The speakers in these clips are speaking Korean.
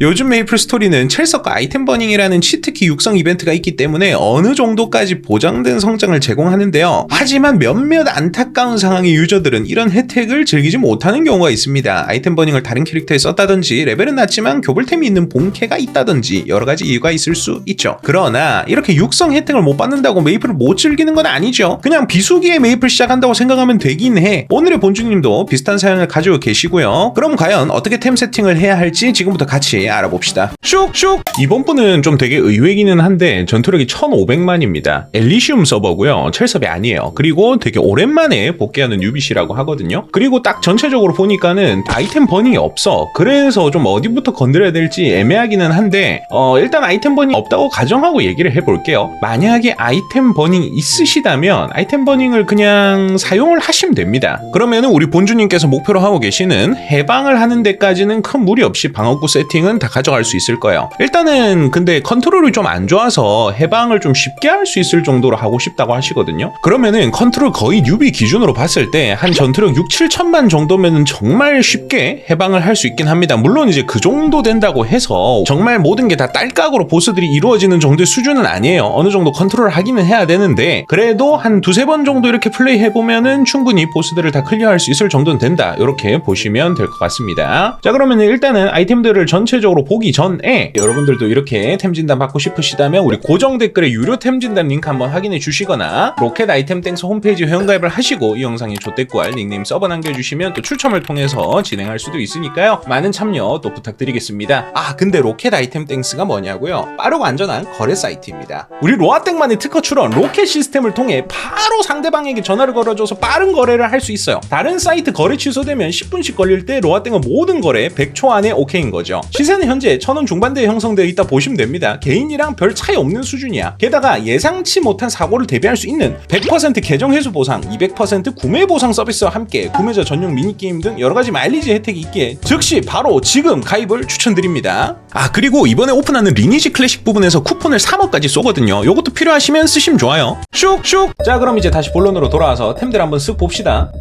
요즘 메이플 스토리는 첼석과 아이템 버닝이라는 치트키 육성 이벤트가 있기 때문에 어느 정도까지 보장된 성장을 제공하는데요. 하지만 몇몇 안타까운 상황의 유저들은 이런 혜택을 즐기지 못하는 경우가 있습니다. 아이템 버닝을 다른 캐릭터에 썼다든지 레벨은 낮지만 교불템이 있는 본캐가 있다든지 여러 가지 이유가 있을 수 있죠. 그러나 이렇게 육성 혜택을 못 받는다고 메이플을 못 즐기는 건 아니죠. 그냥 비수기에 메이플 시작한다고 생각하면 되긴 해. 오늘의 본주님도 비슷한 사연을 가지고 계시고요. 그럼 과연 어떻게 템 세팅을 해야 할지 지금부터 같이 알아봅시다. 슉슉! 이번 분은 좀 되게 의외기는 한데 전투력이 1500만입니다. 엘리시움 서버고요. 첼섭이 아니에요. 그리고 되게 오랜만에 복귀하는 유비시라고 하거든요. 그리고 딱 전체적으로 보니까는 아이템 버닝이 없어. 그래서 좀 어디부터 건드려야 될지 애매하기는 한데 어, 일단 아이템 버닝 없다고 가정하고 얘기를 해볼게요. 만약에 아이템 버닝 있으시다면 아이템 버닝을 그냥 사용을 하시면 됩니다. 그러면은 우리 본주님께서 목표로 하고 계시는 해방을 하는 데까지는 큰 무리 없이 방어구 세팅은 다 가져갈 수 있을 거예요. 일단은 근데 컨트롤이 좀 안 좋아서 해방을 좀 쉽게 할 수 있을 정도로 하고 싶다고 하시거든요. 그러면은 컨트롤 거의 뉴비 기준으로 봤을 때 한 전투력 6, 7천만 정도면은 정말 쉽게 해방을 할 수 있긴 합니다. 물론 이제 그 정도 된다고 해서 정말 모든 게 다 딸깍으로 보스들이 이루어지는 정도의 수준은 아니에요. 어느 정도 컨트롤 하기는 해야 되는데 그래도 한 두세 번 정도 이렇게 플레이 해보면은 충분히 보스들을 다 클리어할 수 있을 정도는 된다. 이렇게 보시면 될 것 같습니다. 자 그러면 일단은 아이템들을 전체적으로 보기 전에 여러분들도 이렇게 템 진단 받고 싶으시다면 우리 고정 댓글에 유료 템 진단 링크 한번 확인해 주시거나 로켓 아이템 땡스 홈페이지 회원가입을 하시고 이 영상에 조댓구알 닉네임 서버 남겨주시면 또 추첨을 통해서 진행할 수도 있으니까요. 많은 참여 또 부탁드리겠습니다. 아 근데 로켓 아이템 땡스가 뭐냐고요? 빠르고 안전한 거래 사이트입니다. 우리 로아땡만의 특허 출원 로켓 시스템을 통해 바로 상대방에게 전화를 걸어줘서 빠른 거래를 할 수 있어요. 다른 사이트 거래 취소되면 10분씩 걸릴 때 로아땡은 모든 거래 100초 안에 오케이인 거죠. 시세 는 현재 1000원 중반대에 형성되어 있다 보시면 됩니다. 개인이랑 별 차이 없는 수준이야. 게다가 예상치 못한 사고를 대비할 수 있는 100% 계정 회수 보상, 200% 구매 보상 서비스와 함께 구매자 전용 미니게임 등 여러 가지 마일리지 혜택이 있기에 즉시 바로 지금 가입을 추천드립니다. 아 그리고 이번에 오픈하는 리니지 클래식 부분에서 쿠폰을 3억까지 쏘거든요. 요것도 필요하시면 쓰시면 좋아요. 슉슉! 자 그럼 이제 다시 본론으로 돌아와서 템들 한번 쓱 봅시다.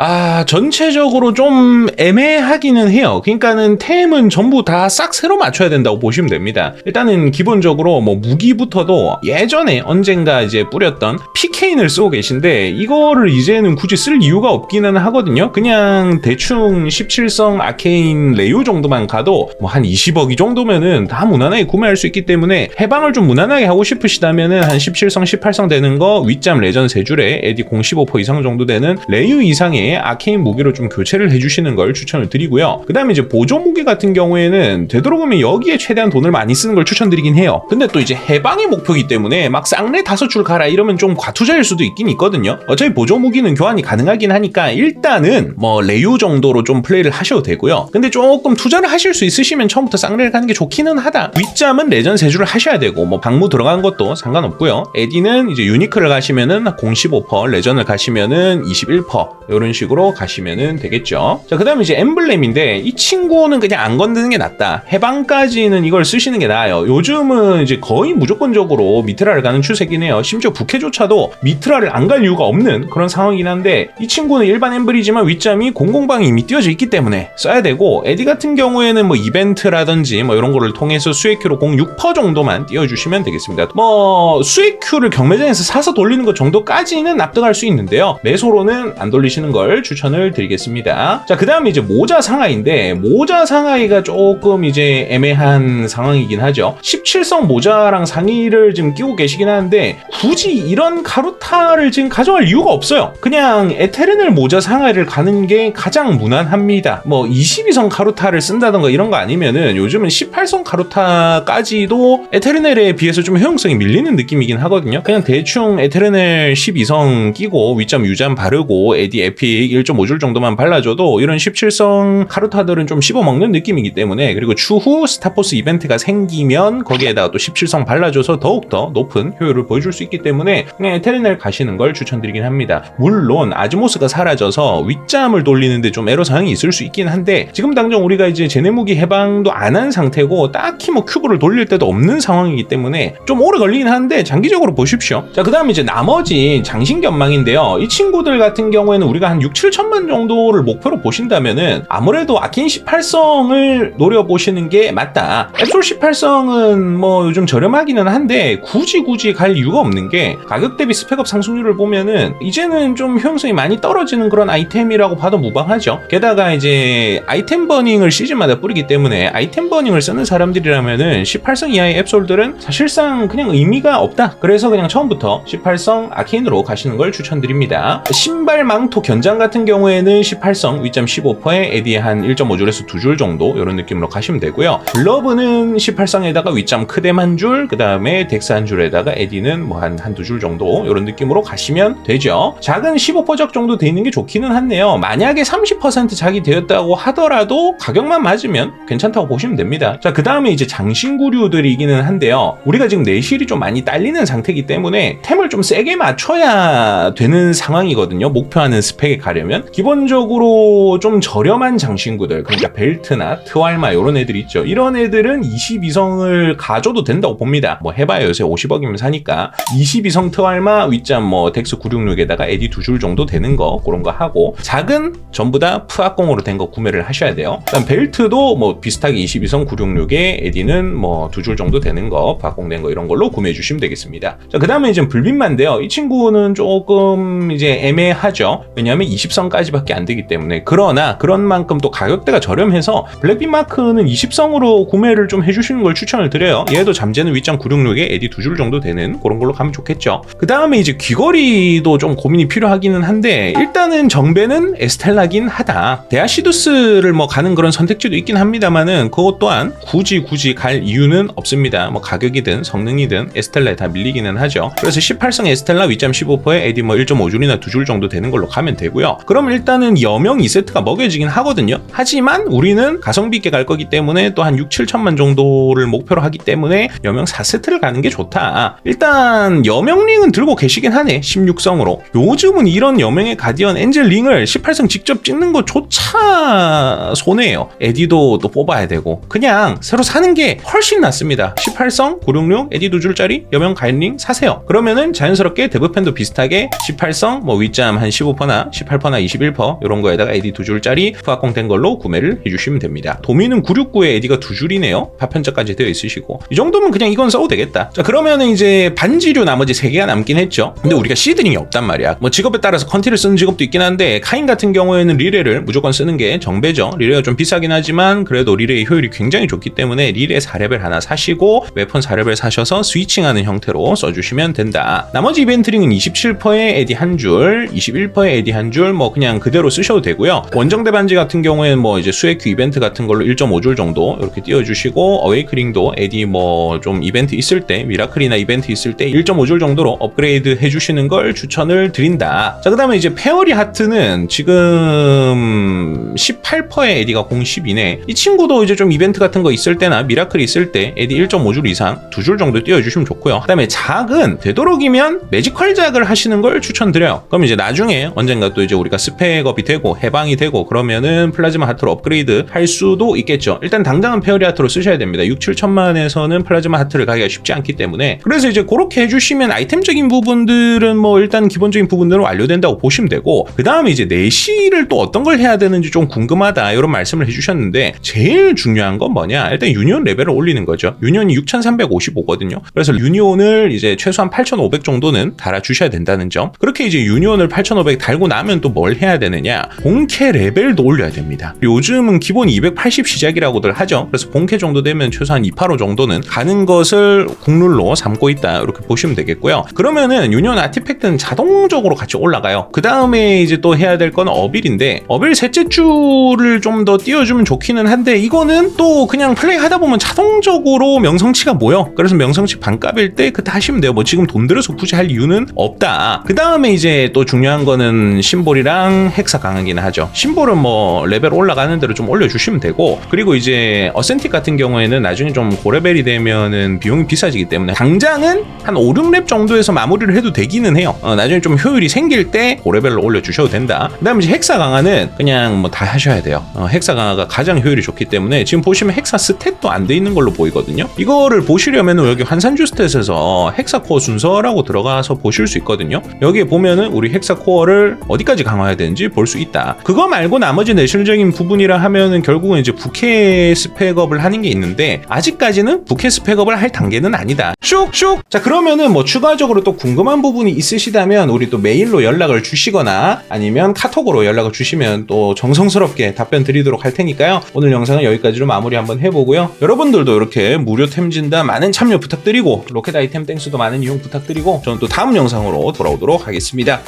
아, 전체적으로 좀 애매하기는 해요. 그러니까는 템은 전부 다 싹 새로 맞춰야 된다고 보시면 됩니다. 일단은 기본적으로 뭐 무기부터도 예전에 언젠가 이제 뿌렸던 PK인을 쓰고 계신데 이거를 이제는 굳이 쓸 이유가 없기는 하거든요. 그냥 대충 17성 아케인 레유 정도만 가도 뭐 한 20억 이 정도면은 다 무난하게 구매할 수 있기 때문에 해방을 좀 무난하게 하고 싶으시다면은 한 17성, 18성 되는 거 윗잠 레전 3줄에 에디 015% 이상 정도 되는 레유 이상의 아케인 무기로 좀 교체를 해주시는 걸 추천을 드리고요. 그 다음에 이제 보조 무기 같은 경우에는 되도록이면 여기에 최대한 돈을 많이 쓰는 걸 추천드리긴 해요. 근데 또 이제 해방의 목표이기 때문에 막 쌍내 다섯 줄 가라 이러면 좀 과투자일 수도 있긴 있거든요. 어차피 보조 무기는 교환이 가능하긴 하니까 일단은 뭐 레유 정도로 좀 플레이를 하셔도 되고요. 근데 조금 투자를 하실 수 있으시면 처음부터 쌍내를 가는 게 좋기는 하다. 윗잠은 레전 세줄을 하셔야 되고 뭐 방무 들어간 것도 상관없고요. 에디는 이제 유니크를 가시면은 0.15% 레전을 가시면은 21% 이런 식으로 가시면은 되겠죠. 자, 그 다음에 이제 엠블렘인데 이 친구는 그냥 안 건드는 게 낫다. 해방까지는 이걸 쓰시는 게 나아요. 요즘은 이제 거의 무조건적으로 미트라를 가는 추세긴 해요. 심지어 부캐조차도 미트라를 안 갈 이유가 없는 그런 상황이긴 한데 이 친구는 일반 엠블이지만 윗잠이 공공방이 이미 띄어져 있기 때문에 써야 되고 에디 같은 경우에는 뭐 이벤트라든지 뭐 이런 거를 통해서 수익큐로 0.6% 정도만 띄워주시면 되겠습니다. 뭐 수익큐를 경매장에서 사서 돌리는 것 정도까지는 납득할 수 있는데요. 매소로는 안 돌리시는 걸 추천을 드리겠습니다. 자, 그 다음에 이제 모자 상하이인데, 모자 상하이가 조금 이제 애매한 상황이긴 하죠. 17성 모자랑 상의를 지금 끼고 계시긴 하는데, 굳이 이런 가루타를 지금 가져갈 이유가 없어요. 그냥 에테르넬 모자 상하이를 가는 게 가장 무난합니다. 뭐 22성 가루타를 쓴다던가 이런 거 아니면은 요즘은 18성 가루타까지도 에테르넬에 비해서 좀 효용성이 밀리는 느낌이긴 하거든요. 그냥 대충 에테르넬 12성 끼고 윗점 유잠 바르고 에디 에피 조금씩 1.5줄 정도만 발라줘도 이런 17성 카르타들은 좀 씹어먹는 느낌이기 때문에 그리고 추후 스타포스 이벤트가 생기면 거기에다가 또 17성 발라줘서 더욱더 높은 효율을 보여줄 수 있기 때문에 그냥 에테르넬 가시는 걸 추천드리긴 합니다. 물론 아즈모스가 사라져서 윗잠을 돌리는데 좀 에러 사항이 있을 수 있긴 한데 지금 당장 우리가 이제 제네무기 해방도 안 한 상태고 딱히 뭐 큐브를 돌릴 때도 없는 상황이기 때문에 좀 오래 걸리긴 하는데 장기적으로 보십시오. 자, 그 다음에 이제 나머지 장신견망인데요. 이 친구들 같은 경우에는 우리가 한 6, 7천만 정도를 목표로 보신다면은 아무래도 아킨 18성을 노려보시는 게 맞다. 앱솔 18성은 뭐 요즘 저렴하기는 한데 굳이 굳이 갈 이유가 없는 게 가격 대비 스펙업 상승률을 보면은 이제는 좀 효용성이 많이 떨어지는 그런 아이템이라고 봐도 무방하죠. 게다가 이제 아이템 버닝을 시즌마다 뿌리기 때문에 아이템 버닝을 쓰는 사람들이라면은 18성 이하의 앱솔들은 사실상 그냥 의미가 없다. 그래서 그냥 처음부터 18성 아케인으로 가시는 걸 추천드립니다. 신발 망토 견장 같은 경우에는 18성 위점 15%에 에디 한 1.5줄에서 2줄 정도 이런 느낌으로 가시면 되고요. 글러브는 18성에다가 위점 크뎀 한 줄, 그 다음에 덱스 한 줄에다가 에디는 뭐 한 한두 줄 정도 이런 느낌으로 가시면 되죠. 작은 15%적 정도 돼 있는 게 좋기는 한데요. 만약에 30% 작이 되었다고 하더라도 가격만 맞으면 괜찮다고 보시면 됩니다. 자, 그 다음에 이제 장신구류들이기는 한데요. 우리가 지금 내실이 좀 많이 딸리는 상태이기 때문에 템을 좀 세게 맞춰야 되는 상황이거든요. 목표하는 스펙에 가려면. 기본적으로 좀 저렴한 장신구들, 그러니까 벨트나 트왈마 이런 애들 있죠. 이런 애들은 22성을 가져도 된다고 봅니다. 뭐 해봐야 요새 50억이면 사니까. 22성 트왈마 윗잠 뭐 덱스 966에다가 에디 두 줄 정도 되는 거 그런 거 하고 작은 전부 다 푸악공으로 된 거 구매를 하셔야 돼요. 그다음 벨트도 뭐 비슷하게 22성 966에 에디는 뭐 두 줄 정도 되는 거 푸악공 거 이런 걸로 구매해 주시면 되겠습니다. 자, 그 다음에 이제 불빛만인데요. 이 친구는 조금 이제 애매하죠. 왜냐하면 20성까지밖에 안 되기 때문에 그러나 그런 만큼 또 가격대가 저렴해서 블랙빛 마크는 20성으로 구매를 좀 해주시는 걸 추천을 드려요. 얘도 잠재는 윗장 966에 에디 두 줄 정도 되는 그런 걸로 가면 좋겠죠. 그 다음에 이제 귀걸이도 좀 고민이 필요하기는 한데 일단은 정배는 에스텔라긴 하다. 데아시두스를 뭐 가는 그런 선택지도 있긴 합니다만은 그것 또한 굳이 굳이 갈 이유는 없습니다. 뭐 가격이든 성능이든 에스텔라에 다 밀리기는 하죠. 그래서 18성 에스텔라 윗점 15%에 에디 뭐 1.5줄이나 두 줄 정도 되는 걸로 가면 되고 요. 그럼 일단은 여명 2세트가 먹여지긴 하거든요. 하지만 우리는 가성비 있게 갈 거기 때문에 또 한 6, 7천만 정도를 목표로 하기 때문에 여명 4세트를 가는 게 좋다. 일단 여명링은 들고 계시긴 하네. 16성으로. 요즘은 이런 여명의 가디언 엔젤링을 18성 직접 찍는 거조차 손해예요. 에디도 또 뽑아야 되고 그냥 새로 사는 게 훨씬 낫습니다. 18성 966 에디 두 줄짜리 여명 가인링 사세요. 그러면은 자연스럽게 데브펜도 비슷하게 18성 뭐 윗잠 한 15%나 18%나 21% 이런 거에다가 에디 두 줄짜리 후학공 된 걸로 구매를 해주시면 됩니다. 도미는 969에 에디가 두 줄이네요. 파편자까지 되어 있으시고 이 정도면 그냥 이건 써도 되겠다. 자 그러면은 이제 반지류 나머지 3개가 남긴 했죠. 근데 우리가 시드링이 없단 말이야. 뭐 직업에 따라서 컨티를 쓰는 직업도 있긴 한데 카인 같은 경우에는 리레를 무조건 쓰는 게 정배죠. 리레가 좀 비싸긴 하지만 그래도 리레의 효율이 굉장히 좋기 때문에 리레 4레벨 하나 사시고 웨폰 4레벨 사셔서 스위칭하는 형태로 써주시면 된다. 나머지 이벤트링은 27%의 에디 한 줄, 21%의 에디 한 줄, 뭐 그냥 그대로 쓰셔도 되고요. 원정대 반지 같은 경우에는 뭐 이제 수액큐 이벤트 같은 걸로 1.5줄 정도 이렇게 띄워주시고 어웨이크링도 에디 뭐좀 이벤트 있을 때 미라클이나 이벤트 있을 때 1.5줄 정도로 업그레이드 해주시는 걸 추천을 드린다. 자 그다음에 이제 페어리 하트는 지금 18%의 에디가 012네. 이 친구도 이제 좀 이벤트 같은 거 있을 때나 미라클 있을 때 에디 1.5줄 이상 두줄 정도 띄워주시면 좋고요. 그다음에 작은 되도록이면 매지컬 작을 하시는 걸 추천드려요. 그럼 이제 나중에 언젠가 또 이제 우리가 스펙업이 되고 해방이 되고 그러면은 플라즈마 하트로 업그레이드 할 수도 있겠죠. 일단 당장은 페어리 하트로 쓰셔야 됩니다. 6, 7천만에서는 플라즈마 하트를 가기가 쉽지 않기 때문에 그래서 이제 그렇게 해주시면 아이템적인 부분들은 뭐 일단 기본적인 부분들은 완료된다고 보시면 되고 그 다음에 이제 내시를 또 어떤 걸 해야 되는지 좀 궁금하다 이런 말씀을 해주셨는데 제일 중요한 건 뭐냐 일단 유니온 레벨을 올리는 거죠. 유니온이 6,355거든요. 그래서 유니온을 이제 최소한 8,500 정도는 달아주셔야 된다는 점. 그렇게 이제 유니온을 8,500 달고 나면 또 뭘 해야 되느냐? 본캐 레벨도 올려야 됩니다. 요즘은 기본 280 시작이라고들 하죠. 그래서 본캐 정도 되면 최소한 285 정도는 가는 것을 국룰로 삼고 있다. 이렇게 보시면 되겠고요. 그러면은 유니온 아티팩트는 자동적으로 같이 올라가요. 그 다음에 이제 또 해야 될 건 어빌인데 어빌 셋째 줄을 좀 더 띄워주면 좋기는 한데 이거는 또 그냥 플레이 하다 보면 자동적으로 명성치가 모여. 그래서 명성치 반값일 때 그때 하시면 돼요. 뭐 지금 돈 들여서 굳이 할 이유는 없다. 그 다음에 이제 또 중요한 거는 심보 심볼이랑 헥사 강하기는 하죠. 심볼은 뭐 레벨 올라가는 대로 좀 올려주시면 되고 그리고 이제 어센틱 같은 경우에는 나중에 좀 고레벨이 되면은 비용이 비싸지기 때문에 당장은 한 5, 6렙 정도에서 마무리를 해도 되기는 해요. 어, 나중에 좀 효율이 생길 때 고레벨로 올려주셔도 된다. 그 다음에 이제 헥사 강화는 그냥 뭐 다 하셔야 돼요. 어, 헥사 강화가 가장 효율이 좋기 때문에 지금 보시면 헥사 스탯도 안 돼 있는 걸로 보이거든요. 이거를 보시려면 여기 환산주 스탯에서 헥사 코어 순서라고 들어가서 보실 수 있거든요. 여기에 보면은 우리 헥사 코어를 어디까지 강화해야 되는지 볼 수 있다. 그거 말고 나머지 내실적인 부분이라 하면은 결국은 이제 부캐 스펙업을 하는 게 있는데 아직까지는 부캐 스펙업을 할 단계는 아니다. 슉슉. 자 그러면은 뭐 추가적으로 또 궁금한 부분이 있으시다면 우리 또 메일로 연락을 주시거나 아니면 카톡으로 연락을 주시면 또 정성스럽게 답변 드리도록 할 테니까요. 오늘 영상은 여기까지로 마무리 한번 해보고요. 여러분들도 이렇게 무료 템 진단 많은 참여 부탁드리고 로켓 아이템 땡스도 많은 이용 부탁드리고 저는 또 다음 영상으로 돌아오도록 하겠습니다.